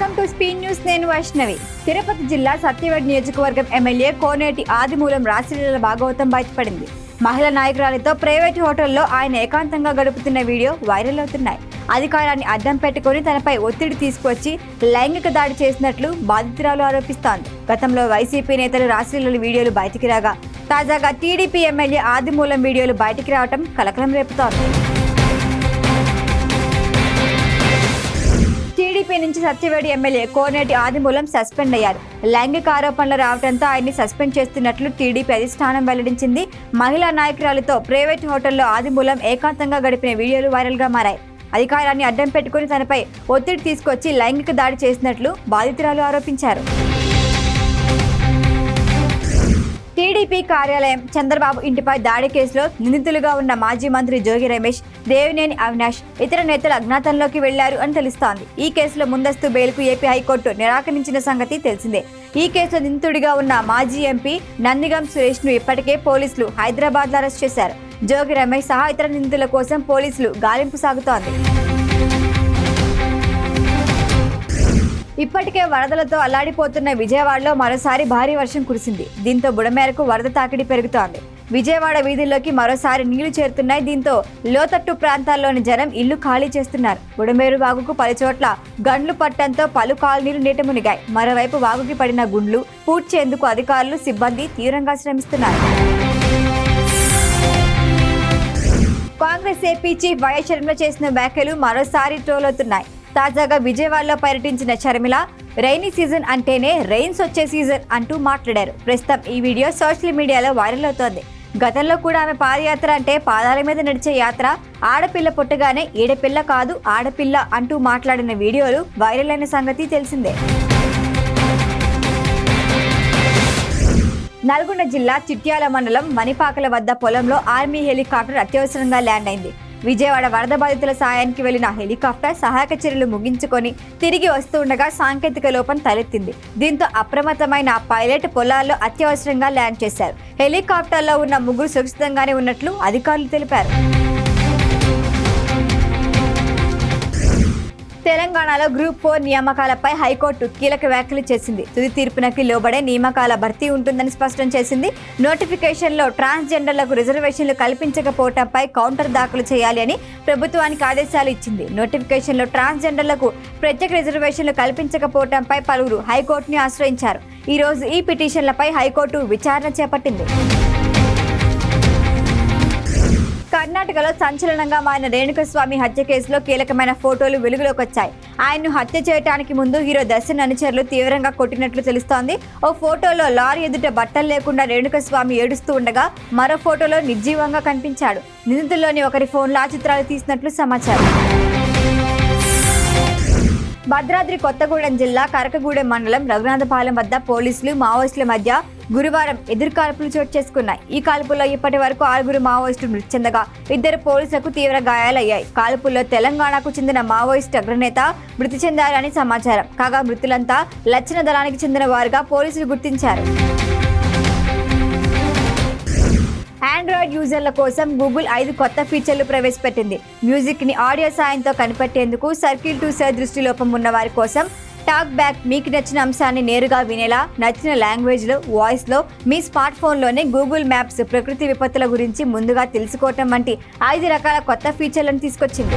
Welcome to స్పీన్ news. నేను వైష్ణవి. తిరుపతి జిల్లా సత్యవేడ్ నియోజకవర్గం ఎమ్మెల్యే కోనేటి ఆదిమూలం రాశిలీల భాగవతం బయటపడింది. మహిళా నాయకురాలితో ప్రైవేట్ హోటల్లో ఆయన ఏకాంతంగా గడుపుతున్న వీడియో వైరల్ అవుతున్నాయి. అధికారాన్ని అడ్డం పెట్టుకుని తనపై ఒత్తిడి తీసుకొచ్చి లైంగిక దాడి చేసినట్లు బాధితురాలు ఆరోపిస్తోంది. గతంలో వైసీపీ నేతలు రాశిలీల వీడియోలు బయటికి రాగా తాజాగా టీడీపీ ఎమ్మెల్యే ఆదిమూలం వీడియోలు బయటికి రావడం కలకలం రేపుతోంది. టీడీపీ నుంచి సత్యవేడి ఎమ్మెల్యే కోనేటి ఆదిమూలం సస్పెండ్ అయ్యారు. లైంగిక ఆరోపణలు రావడంతో ఆయన్ని సస్పెండ్ చేస్తున్నట్లు టీడీపీ అధిష్టానం వెల్లడించింది. మహిళా నాయకురాలతో ప్రైవేట్ హోటల్లో ఆదిమూలం ఏకాంతంగా గడిపిన వీడియోలు వైరల్గా మారాయి. అధికారాన్ని అడ్డం పెట్టుకుని తనపై ఒత్తిడి తీసుకొచ్చి లైంగిక దాడి చేసినట్లు బాధితురాలు ఆరోపించారు. టీడీపీ కార్యాలయం చంద్రబాబు ఇంటిపై దాడి కేసులో నిందితులుగా ఉన్న మాజీ మంత్రి జోగి రమేష్ దేవినేని అవినాష్ ఇతర నేతలు అజ్ఞాతంలోకి వెళ్ళారు అని తెలుస్తోంది. ఈ కేసులో ముందస్తు బెయిల్కు ఏపీ హైకోర్టు నిరాకరించిన సంగతి తెలిసిందే. ఈ కేసులో నిందితుడిగా ఉన్న మాజీ ఎంపీ నందిగం సురేష్ను ఇప్పటికే పోలీసులు హైదరాబాద్లో అరెస్ట్ చేశారు. జోగి రమేష్ సహా ఇతర నిందితుల కోసం పోలీసులు గాలింపు సాగుతోంది. ఇప్పటికే వరదలతో అల్లాడిపోతున్న విజయవాడలో మరోసారి భారీ వర్షం కురిసింది. దీంతో బుడమేరకు వరద తాకిడి పెరుగుతోంది. విజయవాడ వీధుల్లోకి మరోసారి నీళ్ళు చేరుతున్నాయి. దీంతో లోతట్టు ప్రాంతాల్లోని జనం ఇల్లు ఖాళీ చేస్తున్నారు. బుడమేరు వాగుకు పలు చోట్ల గండ్లు పట్టడంతో పలు కాలనీలు నీట మునిగాయి. మరోవైపు వాగుకి పడిన గుండ్లు పూడ్చేందుకు అధికారులు సిబ్బంది తీవ్రంగా శ్రమిస్తున్నారు. Congress AP chief YS Sharmila చేసిన వ్యాఖ్యలు మరోసారి ట్రోల్ అవుతున్నాయి తాజాగా విజయవాడలో పర్యటించిన షర్మిల రైనీ సీజన్ అంటేనే రెయిన్స్ వచ్చే సీజన్ అంటూ మాట్లాడారు. ప్రస్తుతం ఈ వీడియో సోషల్ మీడియాలో వైరల్ అవుతోంది. గతంలో కూడా ఆమె పాదయాత్ర అంటే పాదాల మీద నడిచే యాత్ర ఆడపిల్ల పుట్టగానే ఈడపిల్ల కాదు ఆడపిల్ల అంటూ మాట్లాడిన వీడియోలు వైరల్ అయిన సంగతి తెలిసిందే. నల్గొండ జిల్లా చిట్యాల మండలం మణిపాకల వద్ద పొలంలో ఆర్మీ హెలికాప్టర్ అత్యవసరంగా ల్యాండ్ అయింది. విజయవాడ వరద బాధితుల సాయానికి వెళ్ళిన హెలికాప్టర్ సహాయక చర్యలు ముగించుకొని తిరిగి వస్తుండగా సాంకేతిక లోపం తలెత్తింది. దీంతో అప్రమత్తమైన పైలట్ పొలాల్లో అత్యవసరంగా ల్యాండ్ చేశారు. హెలికాప్టర్లో ఉన్న ముగ్గురు సురక్షితంగానే ఉన్నట్లు అధికారులు తెలిపారు. తెలంగాణలో గ్రూప్ ఫోర్ నియామకాలపై హైకోర్టు కీలక వ్యాఖ్యలు చేసింది. తుది తీర్పునకి లోబడే నియామకాల భర్తీ ఉంటుందని స్పష్టం చేసింది. నోటిఫికేషన్లో ట్రాన్స్జెండర్లకు రిజర్వేషన్లు కల్పించకపోవటంపై కౌంటర్ దాఖలు చేయాలి అని ప్రభుత్వానికి ఆదేశాలు ఇచ్చింది. నోటిఫికేషన్లో ట్రాన్స్జెండర్లకు ప్రత్యేక రిజర్వేషన్లు కల్పించకపోవటంపై పలువురు హైకోర్టుని ఆశ్రయించారు. ఈ రోజు ఈ పిటిషన్లపై హైకోర్టు విచారణ చేపట్టింది. కర్ణాటకలో సంచలనంగా మారిన రేణుకస్వామి హత్య కేసులో కీలకమైన ఫోటోలు వెలుగులోకి వచ్చాయి. ఆయన్ను హత్య చేయడానికి ముందు హీరో దర్శన్ అనుచరులు తీవ్రంగా కొట్టినట్లు తెలుస్తోంది. ఓ ఫోటోలో లారీ ఎదుట బట్టలు లేకుండా రేణుకస్వామి ఏడుస్తూ ఉండగా మరో ఫోటోలో నిర్జీవంగా కనిపించాడు. నిందితుల్లోని ఒకరి ఫోన్లో ఆ చిత్రాలు తీసినట్లు సమాచారం. భద్రాద్రి కొత్తగూడెం జిల్లా కరకగూడెం మండలం రఘునాథపాలెం వద్ద పోలీసులు మావోయిస్టుల మధ్య గురువారం ఎదుర్కాల్పులు చోటు చేసుకున్నాయి. ఈ కాల్పుల్లో ఇప్పటి వరకు ఆరుగురు మావోయిస్టులు మృతి చెందగా ఇద్దరు పోలీసులకు తీవ్ర గాయాలయ్యాయి. కాల్పుల్లో తెలంగాణకు చెందిన మావోయిస్టు అగ్రనేత మృతి చెందారని సమాచారం. కాగా మృతులంతా లచ్చన దళానికి చెందిన వారుగా పోలీసులు గుర్తించారు. ఆండ్రాయిడ్ యూజర్ల కోసం గూగుల్ ఐదు కొత్త ఫీచర్లు ప్రవేశపెట్టింది. మ్యూజిక్ని ఆడియో సాయంతో కనిపెట్టేందుకు సర్కిల్ టు సర్ దృష్టిలోపం ఉన్న వారి కోసం టాక్ బ్యాక్ మీకు నచ్చిన అంశాన్ని నేరుగా వినేలా నచ్చిన లాంగ్వేజ్లో వాయిస్లో మీ స్మార్ట్ ఫోన్లోనే గూగుల్ మ్యాప్స్ ప్రకృతి విపత్తుల గురించి ముందుగా తెలుసుకోవటం వంటి ఐదు రకాల కొత్త ఫీచర్లను తీసుకొచ్చింది.